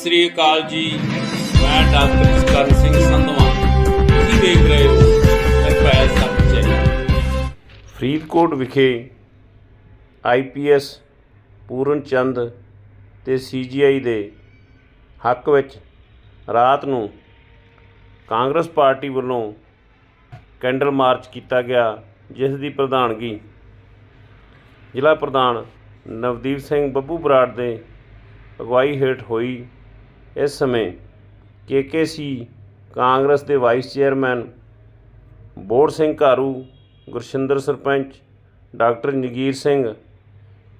ਸ੍ਰੀ ਅਕਾਲ ਜੀ। ਮੈਂ ਡਾਕਟਰ ਜਸਕਰਨ ਸਿੰਘ ਸੰਧਵਾ। ਤੁਸੀਂ ਦੇਖ ਰਹੇ ਹੋ ਨਿਰਭੈ ਸੱਚ ਚੈਨਲ। ਫਰੀਦਕੋਟ ਵਿਖੇ ਆਈਪੀਐਸ ਪੂਰਨ ਚੰਦ ਤੇ ਸੀਜੀਆਈ ਦੇ ਹੱਕ ਵਿੱਚ ਰਾਤ ਨੂੰ ਕਾਂਗਰਸ ਪਾਰਟੀ ਵੱਲੋਂ ਕੈਂਡਲ ਮਾਰਚ ਕੀਤਾ ਗਿਆ, ਜਿਸ ਦੀ ਪ੍ਰਧਾਨਗੀ ਜ਼ਿਲ੍ਹਾ ਪ੍ਰਧਾਨ ਨਵਦੀਪ ਸਿੰਘ ਬੱਬੂ ਬਰਾੜ ਦੇ ਅਗਵਾਈ ਹੇਠ ਹੋਈ। ਇਸ ਸਮੇਂ ਕੇਕੇਸੀ ਕਾਂਗਰਸ ਦੇ vice chairman, Bor Singh Gharu, Gurshinder sarpanch, doctor Jagir Singh,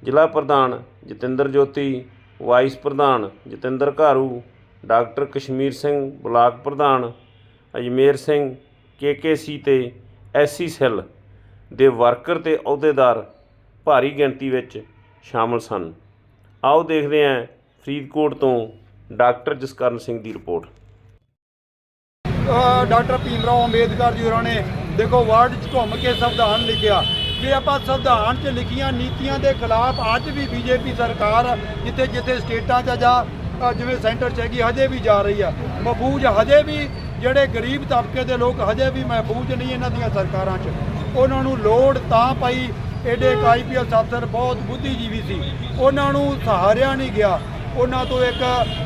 ਜ਼ਿਲ੍ਹਾ ਪ੍ਰਧਾਨ ਜਤਿੰਦਰ ਜੋਤੀ, ਵਾਈਸ ਪ੍ਰਧਾਨ ਜਤਿੰਦਰ ਘਾਰੂ, ਡਾਕਟਰ ਕਸ਼ਮੀਰ ਸਿੰਘ, ਬਲਾਕ ਪ੍ਰਧਾਨ ਅਜਮੇਰ ਸਿੰਘ, ਕੇਕੇਸੀ ਤੇ ਐਸਸੀ ਸੈੱਲ ਦੇ ਵਰਕਰ ਤੇ ਅਹੁਦੇਦਾਰ ਭਾਰੀ ਗਿਣਤੀ ਵਿੱਚ ਸ਼ਾਮਲ ਸਨ। ਆਓ ਦੇਖਦੇ ਹਾਂ ਫਰੀਦਕੋਟ ਤੋਂ ਡਾਕਟਰ ਜਸਕਰਨ ਸਿੰਘ ਦੀ ਰਿਪੋਰਟ। ਡਾਕਟਰ ਭੀਮ ਰਾਓ ਅੰਬੇਦਕਰ ਜੀ ਹੋਰਾਂ ਨੇ ਦੇਖੋ ਵਰਡ 'ਚ ਘੁੰਮ ਕੇ ਸੰਵਿਧਾਨ ਲਿਖਿਆ। ਜੇ ਆਪਾਂ ਸੰਵਿਧਾਨ 'ਚ ਲਿਖੀਆਂ ਨੀਤੀਆਂ ਦੇ ਖਿਲਾਫ ਅੱਜ ਵੀ ਬੀਜੇਪੀ ਸਰਕਾਰ ਜਿੱਥੇ ਜਿੱਥੇ ਸਟੇਟਾਂ 'ਚ ਜਾਂ ਜਿਵੇਂ ਸੈਂਟਰ 'ਚ ਹੈਗੀ, ਹਜੇ ਵੀ ਜਾ ਰਹੀ ਆ। ਮਹਬੂਜ ਹਜੇ ਵੀ ਜਿਹੜੇ ਗਰੀਬ ਤਬਕੇ ਦੇ ਲੋਕ ਹਜੇ ਵੀ ਮਹਬੂਜ ਨਹੀਂ ਇਹਨਾਂ ਦੀਆਂ ਸਰਕਾਰਾਂ 'ਚ। ਉਹਨਾਂ ਨੂੰ ਲੋੜ ਤਾਂ ਪਈ ਐਡੇ ਇੱਕ ਆਈਪੀਐਸ ਅਫਸਰ ਬਹੁਤ ਬੁੱਧੀਜੀਵੀ ਸੀ। ਉਹਨਾਂ ਨੂੰ ਸਹਾਰਿਆ ਨਹੀਂ ਗਿਆ। ਉਹਨਾਂ ਤੋਂ ਇੱਕ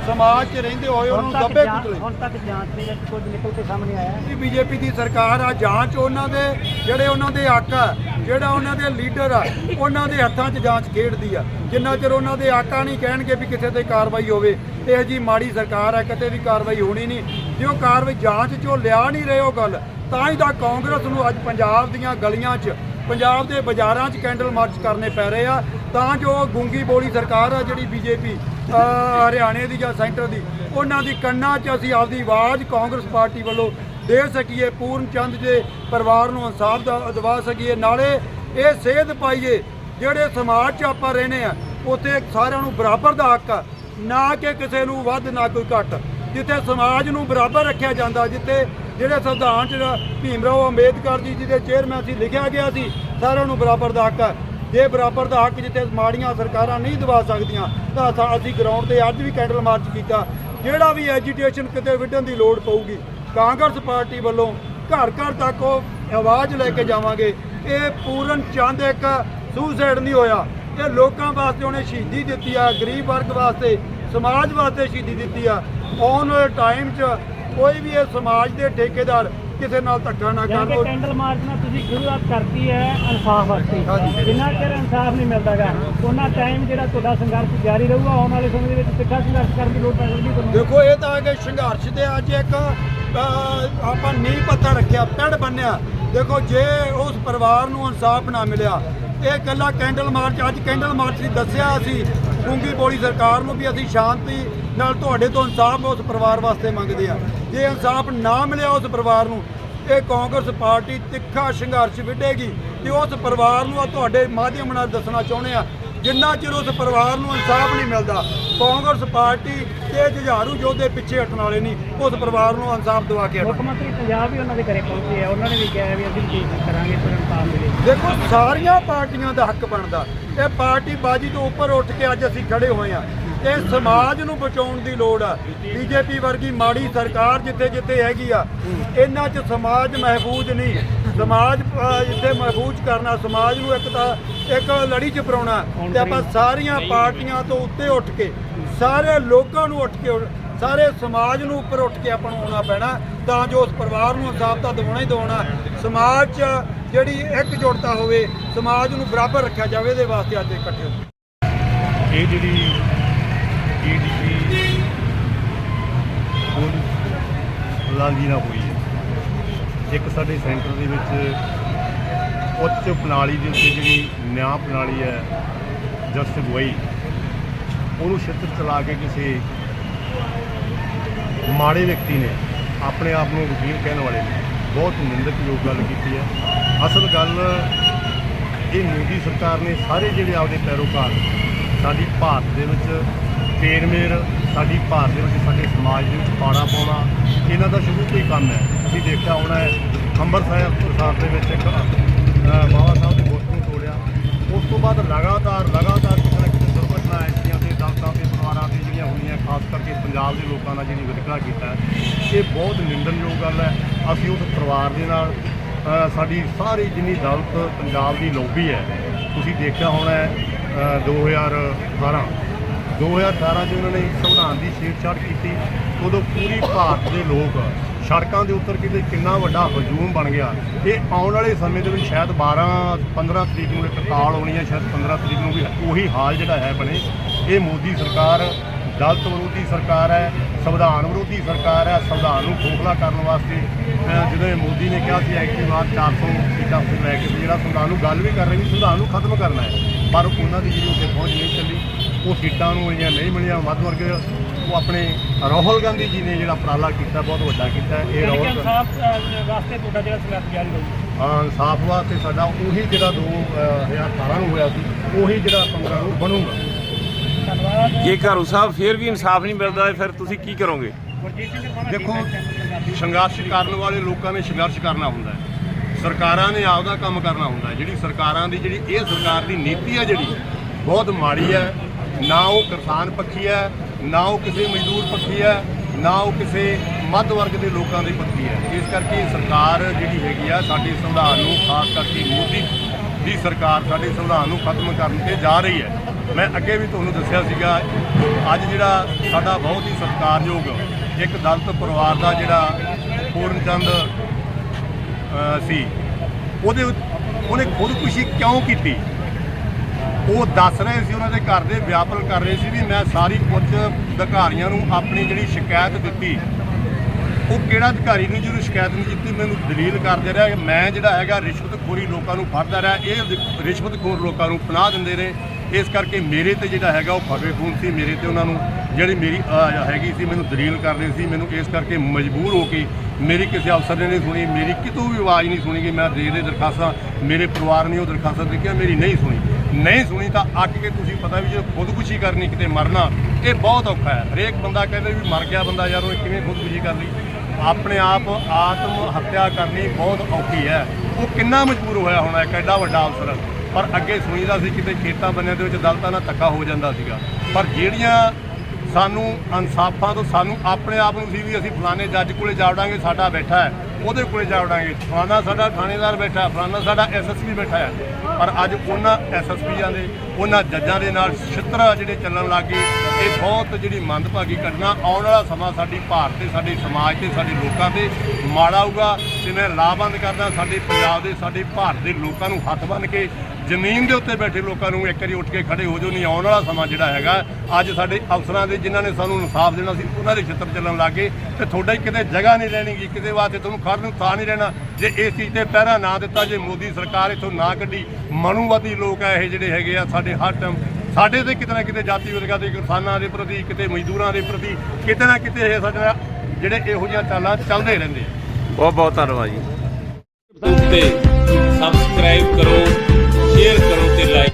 ਸਮਾਜ 'ਚ ਰਹਿੰਦੇ ਹੋਏ ਉਹਨੂੰ ਤੱਕ ਦੱਬੇ ਕੁਚਲੇ ਹੁਣ ਤੱਕ ਜਾਂਚ ਦੇ ਵਿੱਚ ਕੁਝ ਨਿਕਲ ਕੇ ਸਾਹਮਣੇ ਆਇਆ ਹੈ। ਬੀਜੇਪੀ ਦੀ ਸਰਕਾਰ ਆ ਜਾਂਚ ਉਹਨਾਂ ਦੇ ਜਿਹੜੇ ਉਹਨਾਂ ਦੇ ਹੱਕ ਆ ਜਿਹੜਾ ਉਹਨਾਂ ਦੇ ਲੀਡਰ ਆ ਉਹਨਾਂ ਦੇ ਹੱਥਾਂ 'ਚ ਜਾਂਚ ਖੇਡਦੀ ਆ। ਜਿੰਨਾ ਚਿਰ ਉਹਨਾਂ ਦੇ ਆਕਾ ਨਹੀਂ ਕਹਿਣਗੇ ਵੀ ਕਿਸੇ ਤੇ ਕਾਰਵਾਈ ਹੋਵੇ ਇਹ ਜੀ ਮਾੜੀ ਸਰਕਾਰ ਆ ਕਿਤੇ ਵੀ ਕਾਰਵਾਈ ਹੋਣੀ ਨਹੀਂ। ਜੇ ਉਹ ਕਾਰਵਾਈ ਜਾਂਚ 'ਚੋਂ ਲਿਆ ਨਹੀਂ ਰਹੇ ਉਹ ਗੱਲ ਤਾਂ ਹੀ ਤਾਂ ਕਾਂਗਰਸ ਨੂੰ ਅੱਜ ਪੰਜਾਬ ਦੀਆਂ ਗਲੀਆਂ 'ਚ ਪੰਜਾਬ ਦੇ ਬਾਜ਼ਾਰਾਂ 'ਚ ਕੈਂਡਲ ਮਾਰਚ ਕਰਨੇ ਪੈ ਰਹੇ ਆ। ਤਾਂ ਜੋ ਗੂੰਗੀ ਬੋਲੀ ਸਰਕਾਰ ਆ, ਜਿਹੜੀ ਬੀਜੇਪੀ ਹਰਿਆਣੇ ਦੀ ਜਾਂ ਸੈਂਟਰ ਦੀ, ਉਹਨਾਂ ਦੀ ਕੰਨਾਂ 'ਚ ਅਸੀਂ ਆਪਦੀ ਆਵਾਜ਼ ਕਾਂਗਰਸ ਪਾਰਟੀ ਵੱਲੋਂ ਦੇ ਸਕੀਏ। ਪੂਰਨ ਚੰਦ ਦੇ ਪਰਿਵਾਰ ਨੂੰ ਇਨਸਾਫ ਦਾ, ਦਵਾ ਸਕੀਏ। ਨਾਲੇ ਇਹ ਸੇਧ ਪਾਈਏ, ਜਿਹੜੇ ਸਮਾਜ 'ਚ ਆਪਾਂ ਰਹਿੰਦੇ ਆ, ਉੱਥੇ ਸਾਰਿਆਂ ਨੂੰ ਬਰਾਬਰ ਦਾ ਹੱਕ ਆ। ਨਾ ਕਿ ਕਿਸੇ ਨੂੰ ਵੱਧ, ਨਾ ਕੋਈ ਘੱਟ। ਜਿੱਥੇ ਸਮਾਜ ਨੂੰ ਬਰਾਬਰ ਰੱਖਿਆ ਜਾਂਦਾ, ਜਿੱਥੇ ਜਿਹੜੇ ਸੰਵਿਧਾਨ 'ਚ ਭੀਮ ਰਾਓ ਅੰਬੇਦਕਰ ਜੀ, ਜਿਹਦੇ ਚੇਅਰਮੈਨ ਸੀ ਲਿਖਿਆ ਗਿਆ ਸੀ, ਸਾਰਿਆਂ ਨੂੰ ਬਰਾਬਰ ਦਾ ਹੱਕ ਹੈ। ਜੇ ਬਰਾਬਰ ਦਾ ਹੱਕ ਜਿੱਥੇ ਮਾੜੀਆਂ ਸਰਕਾਰਾਂ ਨਹੀਂ ਦਵਾ ਸਕਦੀਆਂ, ਤਾਂ ਅਸਾਂ- ਅਸੀਂ ਗਰਾਊਂਡ ਤੇ ਅੱਜ ਵੀ ਕੈਂਡਲ ਮਾਰਚ ਕੀਤਾ। ਜਿਹੜਾ ਵੀ ਐਜੀਟੇਸ਼ਨ ਕਿਤੇ ਵਿੱਢਣ ਦੀ ਲੋੜ ਪਊਗੀ, ਕਾਂਗਰਸ ਪਾਰਟੀ ਵੱਲੋਂ ਘਰ ਘਰ ਤੱਕ ਉਹ ਆਵਾਜ਼ ਲੈ ਕੇ ਜਾਵਾਂਗੇ। ਇਹ ਪੂਰਨ ਚੰਦ ਇੱਕ ਸੁਸਾਈਡ ਨਹੀਂ ਹੋਇਆ। ਇਹ ਲੋਕਾਂ ਵਾਸਤੇ ਉਹਨੇ ਸ਼ਹੀਦੀ ਦਿੱਤੀ ਆ, ਗਰੀਬ ਵਰਗ ਵਾਸਤੇ, ਸਮਾਜ ਵਾਸਤੇ ਸ਼ਹੀਦੀ ਦਿੱਤੀ ਆ। ਆਉਣ ਵਾਲੇ ਟਾਈਮ 'ਚ ਕੋਈ ਵੀ ਇਹ ਸਮਾਜ ਦੇ ਠੇਕੇਦਾਰ ਕਿਸੇ ਨਾਲ ਧੱਕਾ ਨਾ ਯਾਨੀ ਕਰਨ ਕਿ ਉਹ ਕੈਂਡਲ ਮਾਰਚ ਨਾਲ ਤੁਸੀਂ ਸ਼ੁਰੂਆਤ ਕਰਤੀ ਹੈ ਇਨਸਾਫ। ਵਾਸਤੇ। ਜਿੰਨਾ ਚਿਰ ਇਨਸਾਫ ਨਹੀਂ ਮਿਲਦਾਗਾ ਉਹਨਾਂ ਟਾਈਮ ਜਿਹੜਾ ਤੁਹਾਡਾ ਸੰਘਰਸ਼ ਜਾਰੀ ਰਹੂਗਾ ਆਉਣ ਵਾਲੇ ਸਮੇਂ ਦੇ ਵਿੱਚ ਤਿੱਖਾ ਸੰਘਰਸ਼ ਕਰਨ ਦੀ ਲੋੜ ਪੈ ਸਕਦੀ ਤੁਹਾਨੂੰ। ਦੇਖੋ ਇਹ ਤਾਂ ਕਿ ਸੰਘਰਸ਼ ਦੇ ਅੱਜ ਇੱਕ ਆਪਾਂ ਨੀਂਹ ਪੱਥਰ ਰੱਖਿਆ ਪੈੜ ਬੰਨਿਆ। ਦੇਖੋ ਜੇ ਉਸ ਪਰਿਵਾਰ ਨੂੰ ਇਨਸਾਫ ਨਾ ਮਿਲਿਆ ਇਹ ਕੱਲਾ ਕੈਂਡਲ ਮਾਰਚ ਅੱਜ ਕੈਂਡਲ ਮਾਰਚ ਦੀ ਦੱਸਿਆ ਅਸੀਂ ਗੁੰਗੀ ਬੋਲੀ ਸਰਕਾਰ ਨੂੰ ਵੀ ਅਸੀਂ ਸ਼ਾਂਤੀ ਨਾਲ ਤੁਹਾਡੇ ਤੋਂ ਇਨਸਾਫ ਉਸ ਪਰਿਵਾਰ ਵਾਸਤੇ ਮੰਗਦੇ ਆ ਜੇ ਇਨਸਾਫ ਨਾ ਮਿਲਿਆ ਉਸ ਪਰਿਵਾਰ ਨੂੰ ਇਹ ਕਾਂਗਰਸ ਪਾਰਟੀ ਤਿੱਖਾ ਸੰਘਰਸ਼ ਵਿੱਢੇਗੀ ਤੇ ਉਸ ਪਰਿਵਾਰ ਨੂੰ ਆ ਤੁਹਾਡੇ ਮਾਧਿਅਮ ਨਾਲ ਦੱਸਣਾ ਚਾਹੁੰਦੇ ਆ ਜਿੰਨਾ ਚਿਰ ਉਸ ਪਰਿਵਾਰ ਨੂੰ ਇਨਸਾਫ ਨਹੀਂ ਮਿਲਦਾ ਕਾਂਗਰਸ ਪਾਰਟੀ ਤੇ ਜੁਝਾਰੂ ਯੋਧੇ ਪਿੱਛੇ ਹਟਣ ਵਾਲੇ ਨਹੀਂ ਉਸ ਪਰਿਵਾਰ ਨੂੰ ਇਨਸਾਫ ਦਿਵਾ ਕੇ ਮੁੱਖ ਮੰਤਰੀ ਪੰਜਾਬ ਵੀ ਉਹਨਾਂ ਦੇ ਘਰੇ ਪਹੁੰਚੇ ਆ ਉਹਨਾਂ ਨੇ ਵੀ ਕਿਹਾ ਵੀ ਅਸੀਂ ਕੀ ਕਰਾਂਗੇ ਪਰ ਇਨਸਾਫ ਮਿਲੇ ਦੇਖੋ ਸਾਰੀਆਂ ਪਾਰਟੀਆਂ ਦਾ ਹੱਕ ਬਣਦਾ। ਇਹ ਪਾਰਟੀ ਬਾਜੀ ਤੋਂ ਉੱਪਰ ਉੱਠ ਕੇ ਅੱਜ ਅਸੀਂ ਖੜੇ ਹੋਏ ਆ ਇਹ ਸਮਾਜ ਨੂੰ ਬਚਾਉਣ ਦੀ ਲੋੜ ਆ। ਬੀਜੇਪੀ ਵਰਗੀ ਮਾੜੀ ਸਰਕਾਰ ਜਿੱਥੇ ਜਿੱਥੇ ਹੈਗੀ ਆ, ਇਹਨਾਂ 'ਚ ਸਮਾਜ ਮਹਿਫੂਜ਼ ਨਹੀਂ। ਸਮਾਜ ਇੱਥੇ ਮਹਿਫੂਜ਼ ਕਰਨਾ, ਸਮਾਜ ਨੂੰ ਇੱਕ ਤਾਂ, ਇੱਕ ਲੜੀ 'ਚ ਪਰਾਉਣਾ ਤੇ ਆਪਾਂ ਸਾਰੀਆਂ ਪਾਰਟੀਆਂ ਤੋਂ ਉੱਤੇ ਉੱਠ ਕੇ, ਸਾਰੇ ਲੋਕਾਂ ਨੂੰ ਉੱਠ ਕੇ ਉੱਠ- ਸਾਰੇ ਸਮਾਜ ਨੂੰ ਉੱਪਰ ਉੱਠ ਕੇ ਆਪਾਂ ਨੂੰ ਆਉਣਾ ਪੈਣਾ, ਤਾਂ ਜੋ ਉਸ ਪਰਿਵਾਰ ਨੂੰ ਇਨਸਾਫ ਤਾਂ ਦਿਵਾਉਣਾ ਹੀ ਦਿਵਾਉਣਾ। ਸਮਾਜ 'ਚ ਜਿਹੜੀ ਇਕਜੁੱਟਤਾ ਹੋਵੇ, ਸਮਾਜ ਨੂੰ ਬਰਾਬਰ ਰੱਖਿਆ ਜਾਵੇ, ਇਹਦੇ ਵਾਸਤੇ ਅੱਜ ਇਕੱਠੇ ਹੋਏ ਇਹ ਜਿਹੜੀ ਡੀਡੀਪੀ ਹੁਣ ਲਾਂਗੀ ਨਾ ਹੋਈ ਹੈ। ਇੱਕ ਸਾਡੇ ਸੈਂਟਰ ਦੇ ਵਿੱਚ ਉੱਚ ਪ੍ਰਣਾਲੀ ਦੇ ਉੱਤੇ ਜਿਹੜੀ ਨਿਆਂ ਪ੍ਰਣਾਲੀ ਹੈ, ਜਸਟ ਗੋਈ ਉਹਨੂੰ ਛਿੱਤਰ ਚਲਾ ਕੇ ਕਿਸੇ ਮਾੜੇ ਵਿਅਕਤੀ ਨੇ ਆਪਣੇ ਆਪ ਨੂੰ ਵਕੀਲ ਕਹਿਣ ਵਾਲੇ ਨੇ, ਬਹੁਤ ਨਿੰਦਕਯੋਗ ਗੱਲ ਕੀਤੀ ਹੈ। ਅਸਲ ਗੱਲ ਇਹ ਮੋਦੀ ਸਰਕਾਰ ਨੇ ਸਾਰੇ ਜਿਹੜੇ ਆਪਦੇ ਪੈਰੋਕਾਰ, ਸਾਡੀ ਭਾਰਤ ਦੇ ਵਿੱਚ ਤੇਰਮੇਰ ਸਾਡੀ ਭਾਰਤ ਦੇ ਵਿੱਚ ਸਾਡੇ ਸਮਾਜ ਦੇ ਵਿੱਚ ਪਾੜਾ ਪਾਉਣਾ ਇਹਨਾਂ ਦਾ ਸ਼ੁਰੂ ਤੋਂ ਹੀ ਕੰਮ ਹੈ। ਅਸੀਂ ਦੇਖਿਆ ਹੋਣਾ ਹੈ ਅੰਮ੍ਰਿਤਸਰ ਸਾਹਿਬ ਦੇ ਵਿੱਚ ਇੱਕ ਬਾਬਾ ਸਾਹਿਬ ਦੇ ਬੁੱਤ ਨੂੰ ਤੋੜਿਆ। ਉਸ ਤੋਂ ਬਾਅਦ ਲਗਾਤਾਰ ਲਗਾਤਾਰ ਕਿਸੇ ਨਾ ਕਿਸੇ ਦੁਰਘਟਨਾ ਐਸੀਆਂ ਤੇ ਦਸ ਦਸ ਪਰਿਵਾਰਾਂ ਤੇ ਜਿਹੜੀਆਂ ਹੋਈਆਂ ਖਾਸ ਕਰਕੇ ਪੰਜਾਬ ਦੇ ਲੋਕਾਂ ਦਾ ਜਿਹੜੀ ਵਿਤਕਰਾ ਕੀਤਾ ਇਹ ਬਹੁਤ ਨਿੰਦਣਯੋਗ ਗੱਲ ਹੈ। ਅਸੀਂ ਉਸ ਪਰਿਵਾਰ ਦੇ ਨਾਲ ਸਾਡੀ ਸਾਰੀ ਜਿੰਨੀ ਦਲਤ ਪੰਜਾਬ ਦੀ ਲੌਬੀ ਹੈ ਤੁਸੀਂ ਦੇਖਿਆ ਹੋਣਾ ਹੈ ਅ, 2018 2018 'ਚ ਉਹਨਾਂ ਨੇ ਸੰਵਿਧਾਨ ਦੀ ਛੇੜਛਾੜ ਕੀਤੀ। ਉਦੋਂ ਪੂਰੀ ਭਾਰਤ ਦੇ ਲੋਕ ਸੜਕਾਂ ਦੇ ਉੱਤਰ ਕਿਤੇ ਕਿੰਨਾ ਵੱਡਾ ਹਜੂਮ ਬਣ ਗਿਆ। ਇਹ ਆਉਣ ਵਾਲੇ ਸਮੇਂ ਦੇ ਵਿੱਚ ਸ਼ਾਇਦ 12 15 ਤਰੀਕ ਨੂੰ ਇੱਕ ਕਾਲ ਆਉਣੀ ਹੈ ਸ਼ਾਇਦ 15 ਤਰੀਕ ਨੂੰ ਵੀ ਉਹੀ ਹਾਲ ਜਿਹੜਾ ਹੈ ਬਣੇ। ਇਹ ਮੋਦੀ ਸਰਕਾਰ ਦਲਤ ਵਿਰੋਧੀ ਸਰਕਾਰ ਹੈ, ਸੰਵਿਧਾਨ ਵਿਰੋਧੀ ਸਰਕਾਰ ਹੈ, ਸੰਵਿਧਾਨ ਨੂੰ ਖੋਖਲਾ ਕਰਨ ਵਾਸਤੇ ਜਦੋਂ ਮੋਦੀ ਨੇ ਕਿਹਾ ਸੀ ਐਕਟਿਵਾਦ 400 ਸੀਟਾਂ 'ਤੇ ਲੈ ਕੇ ਜਿਹੜਾ ਸੰਵਿਧਾਨ ਨੂੰ ਗੱਲ ਵੀ ਕਰ ਰਹੇ ਸੀ ਸੰਵਿਧਾਨ ਨੂੰ ਖਤਮ ਕਰਨਾ ਹੈ। ਪਰ ਉਹਨਾਂ ਦੀ ਜਿਹੜੀ ਉੱਥੇ ਪਹੁੰਚ ਨਹੀਂ ਚੱਲੀ। ਉਹ ਸੀਟਾਂ ਨੂੰ ਜਿਹੜੀਆਂ ਨਹੀਂ ਮਿਲੀਆਂ ਮੱਧ ਵਰਗ ਉਹ ਆਪਣੇ ਰਾਹੁਲ ਗਾਂਧੀ ਜੀ ਨੇ ਜਿਹੜਾ ਉਪਰਾਲਾ ਕੀਤਾ ਬਹੁਤ ਵੱਡਾ ਕੀਤਾ। ਇਹ ਰਾਹੁਲ ਇਨਸਾਫ ਵਾਸਤੇ ਤੁਹਾਡਾ ਜਿਹੜਾ ਸੰਘਰਸ਼ ਜਾਰੀ ਰਹੂ ਹਾਂ ਇਨਸਾਫ ਵਾਸਤੇ ਸਾਡਾ ਉਹੀ ਜਿਹੜਾ 2018 ਨੂੰ ਹੋਇਆ ਸੀ ਉਹੀ ਜਿਹੜਾ 15 ਨੂੰ ਬਣੂਗਾ। ਧੰਨਵਾਦ। ਜੇ ਘਰੂ ਸਾਹਿਬ ਫਿਰ ਵੀ ਇਨਸਾਫ ਨਹੀਂ ਮਿਲਦਾ ਫਿਰ ਤੁਸੀਂ ਕੀ ਕਰੋਗੇ? ਦੇਖੋ ਸੰਘਰਸ਼ ਕਰਨ ਵਾਲੇ ਲੋਕਾਂ ਨੇ ਸੰਘਰਸ਼ ਕਰਨਾ ਹੁੰਦਾ ਹੈ। ਸਰਕਾਰਾਂ ਨੇ ਆਪਦਾ ਕੰਮ ਕਰਨਾ ਹੁੰਦਾ ਹੈ। ਜਿਹੜੀ ਸਰਕਾਰਾਂ ਦੀ ਜਿਹੜੀ ਇਹ ਸਰਕਾਰ ਦੀ ਨੀਤੀ ਹੈ ਜਿਹੜੀ ਬਹੁਤ ਮਾੜੀ ਹੈ। ਨਾ ਉਹ ਕਿਸਾਨ ਪੱਖੀ ਹੈ, ਨਾ ਉਹ ਕਿਸੇ ਮਜ਼ਦੂਰ ਪੱਖੀ ਹੈ, ਨਾ ਉਹ ਕਿਸੇ ਮੱਧ ਵਰਗ ਦੇ ਲੋਕਾਂ ਦੇ ਪੱਖੀ ਹੈ। ਇਸ ਕਰਕੇ ਸਰਕਾਰ ਜਿਹੜੀ ਹੈਗੀ ਆ, ਸਾਡੇ ਸੰਵਿਧਾਨ ਨੂੰ ਖਾਸ ਕਰਕੇ ਮੋਦੀ ਦੀ ਸਰਕਾਰ ਸਾਡੇ ਸੰਵਿਧਾਨ ਨੂੰ ਖਤਮ ਕਰਨ ਤੇ ਜਾ ਰਹੀ ਹੈ। ਮੈਂ ਅੱਗੇ ਵੀ ਤੁਹਾਨੂੰ ਦੱਸਿਆ ਸੀਗਾ, ਅੱਜ ਜਿਹੜਾ ਸਾਡਾ ਬਹੁਤ ਹੀ ਸਤਿਕਾਰਯੋਗ ਇੱਕ ਦਲਤ ਪਰਿਵਾਰ ਦਾ ਜਿਹੜਾ ਪੂਰਨ ਚੰਦ ਸੀ, ਉਹਦੇ ਉਹਨੇ ਖੁਦਕੁਸ਼ੀ ਕਿਉਂ ਕੀਤੀ? ਉਹ ਦੱਸ ਰਹੇ ਸੀ, ਉਹਨਾਂ ਦੇ ਘਰ ਦੇ ਵਿਆਪਨ ਕਰ ਰਹੇ ਸੀ ਵੀ ਮੈਂ ਸਾਰੀ ਉੱਚ ਅਧਿਕਾਰੀਆਂ ਨੂੰ ਆਪਣੀ ਜਿਹੜੀ ਸ਼ਿਕਾਇਤ ਦਿੱਤੀ। ਉਹ ਕਿਹੜਾ ਅਧਿਕਾਰੀ ਨੇ ਜਿਹਨੂੰ ਸ਼ਿਕਾਇਤ ਨਹੀਂ ਦਿੱਤੀ? ਮੈਨੂੰ ਦਲੀਲ ਕਰਦੇ ਰਿਹਾ ਕਿ ਮੈਂ ਜਿਹੜਾ ਹੈਗਾ ਰਿਸ਼ਵਤਖੋਰੀ ਲੋਕਾਂ ਨੂੰ ਫੜਦਾ ਰਿਹਾ। ਇਹ ਰਿਸ਼ਵਤਖੋਰ ਲੋਕਾਂ ਨੂੰ ਪਨਾਹ ਦਿੰਦੇ ਰਹੇ। ਇਸ ਕਰਕੇ ਮੇਰੇ ਤੇ ਜਿਹੜਾ ਹੈਗਾ ਉਹ ਫਵੇ ਖੂਨ ਸੀ, ਮੇਰੇ ਤੇ ਉਹਨਾਂ ਨੂੰ ਜਿਹੜੀ ਮੇਰੀ ਹੈਗੀ ਸੀ, ਮੈਨੂੰ ਦਲੀਲ ਕਰ ਰਹੇ ਸੀ। ਮੈਨੂੰ ਇਸ ਕਰਕੇ ਮਜਬੂਰ ਹੋ ਕੇ ਮੇਰੀ ਕਿਸੇ ਅਫਸਰ ਨੇ ਨਹੀਂ ਸੁਣੀ, ਮੇਰੀ ਕਿਤੋਂ ਵੀ ਆਵਾਜ਼ ਨਹੀਂ ਸੁਣੀ ਕਿ ਮੈਂ ਦੇ ਦੇ ਦਰਖਾਸਤਾਂ, ਮੇਰੇ ਪਰਿਵਾਰ ਨੇ ਉਹ ਦਰਖਾਸਤਾਂ ਦਿੱਤੀਆਂ, ਮੇਰੀ ਨਹੀਂ ਸੁਣੀ। ਨਹੀਂ ਸੁਣੀ ਤਾਂ ਅੱਕ ਕੇ ਤੁਸੀਂ ਪਤਾ ਵੀ ਜੇ ਖੁਦਕੁਸ਼ੀ ਕਰਨੀ ਕਿਤੇ ਮਰਨਾ, ਇਹ ਬਹੁਤ ਔਖਾ ਹੈ। ਹਰੇਕ ਬੰਦਾ ਕਹਿੰਦੇ ਵੀ ਮਰ ਗਿਆ ਬੰਦਾ ਯਾਰ, ਉਹ ਕਿਵੇਂ ਖੁਦਕੁਸ਼ੀ ਕਰ ਲਈ? ਆਪਣੇ ਆਪ ਆਤਮ ਹੱਤਿਆ ਕਰਨੀ ਬਹੁਤ ਔਖੀ ਹੈ। ਉਹ ਕਿੰਨਾ ਮਜਬੂਰ ਹੋਇਆ ਹੋਣਾ ਇੱਕ ਐਡਾ ਵੱਡਾ ਅਫਸਰ। ਪਰ ਅੱਗੇ ਸੁਣੀਦਾ ਸੀ ਕਿਤੇ ਖੇਤਾਂ ਬੰਨਿਆਂ ਦੇ ਵਿੱਚ ਦਲਤਾਂ ਨਾਲ ਧੱਕਾ ਹੋ ਜਾਂਦਾ ਸੀਗਾ। ਪਰ ਜਿਹੜੀਆਂ ਸਾਨੂੰ ਇਨਸਾਫਾਂ ਤੋਂ ਸਾਨੂੰ ਆਪਣੇ ਆਪ ਨੂੰ ਸੀ ਵੀ ਅਸੀਂ ਫਲਾਣੇ ਜੱਜ ਕੋਲੇ ਜਾਵੜਾਂਗੇ ਸਾਡਾ ਬੈਠਾ ਹੈ ਉਹਦੇ ਕੋਲੇ ਜਾਵੜਾਂਗੇ। ਫਲਾਣਾ ਸਾਡਾ ਥਾਣੇਦਾਰ ਬੈਠਾ ਹੈ, ਫਲਾਣਾ ਸਾਡਾ ਐਸਐਸਪੀ ਬੈਠਾ ਹੈ। ਪਰ ਅੱਜ ਉਹਨਾਂ ਐਸਐਸਪੀਆਂ ਦੇ ਉਹਨਾਂ ਜੱਜਾਂ ਦੇ ਨਾਲ ਛਿੱਤਰਾ ਜਿਹੜੇ ਚੱਲਣ ਲੱਗ ਗਏ। ਇਹ ਬਹੁਤ ਜਿਹੜੀ ਮੰਦਭਾਗੀ ਘਟਨਾ ਆਉਣ ਵਾਲਾ ਸਮਾਂ ਸਾਡੀ ਭਾਰਤ ਤੇ ਸਾਡੇ ਸਮਾਜ ਤੇ ਸਾਡੇ ਲੋਕਾਂ ਤੇ ਮਾੜਾ ਹੋਊਗਾ ਤੇ ਮੈਂ ਲਾਬੰਦ ਕਰਦਾ ਸਾਡੇ ਪੰਜਾਬ ਦੇ ਸਾਡੇ ਭਾਰਤ ਦੇ ਲੋਕਾਂ ਨੂੰ ਹੱਥ ਬੰਨ੍ਹ ਕੇ ਜ਼ਮੀਨ ਦੇ ਉੱਤੇ ਬੈਠੇ ਲੋਕਾਂ ਨੂੰ ਇੱਕ ਵਾਰੀ ਉੱਠ ਕੇ ਖੜੇ ਹੋ ਜਾਓ ਨਹੀਂ ਆਉਣ ਵਾਲਾ ਸਮਾਂ ਜਿਹੜਾ ਹੈਗਾ ਅੱਜ ਸਾਡੇ ਅਫਸਰਾਂ ਦੇ ਜਿਨ੍ਹਾਂ ਨੇ ਸਾਨੂੰ ਇਨਸਾਫ ਦੇਣਾ ਸੀ ਉਹਨਾਂ ਦੇ ਛਿੱਤਰ ਚੱਲਣ ਲੱਗੇ ਤੇ ਤੁਹਾਡਾ ਹੀ ਕਿਤੇ ਜਗ੍ਹਾ ਨਹੀਂ ਰਹਿਣੀਗੀ ਕਿਤੇ ਵਾਸਤੇ ਤੁਹਾਨੂੰ ਖੜਨ ਨੂੰ ਥਾਂ ਨਹੀਂ ਰਹਿਣਾ। ਜੇ ਇਸ ਚੀਜ਼ ਤੇ ਪਹਿਰਾ ਨਾ ਦਿੱਤਾ ਜੇ ਮੋਦੀ ਸਰਕਾਰ ਇੱਥੋਂ ਨਾ ਕੱਢੀ ਮਨੂਵਾਦੀ ਲੋਕ ਆ ਇਹ ਜਿਹੜੇ ਹੈਗੇ ਆ ਸਾਡੇ ਹਰ ਟਾਈਮ ਸਾਡੇ ਤੇ ਕਿਤੇ ਨਾ ਕਿਤੇ ਜਾਤੀ ਵਰਗਾ ਦੇ ਕਿਸਾਨਾਂ ਦੇ ਪ੍ਰਤੀ ਕਿਤੇ ਮਜ਼ਦੂਰਾਂ ਦੇ ਪ੍ਰਤੀ ਕਿਤੇ ਨਾ ਕਿਤੇ ਇਹ ਸਾਡੇ ਜਿਹੜੇ ਇਹੋ ਜਿਹੀਆਂ ਚਾਲਾਂ ਚੱਲਦੇ ਰਹਿੰਦੇ ਆ। ਬਹੁਤ ਬਹੁਤ ਧੰਨਵਾਦ ਜੀ। ਤੇ ਸਬਸਕ੍ਰਾਈਬ ਕਰੋ। abierto.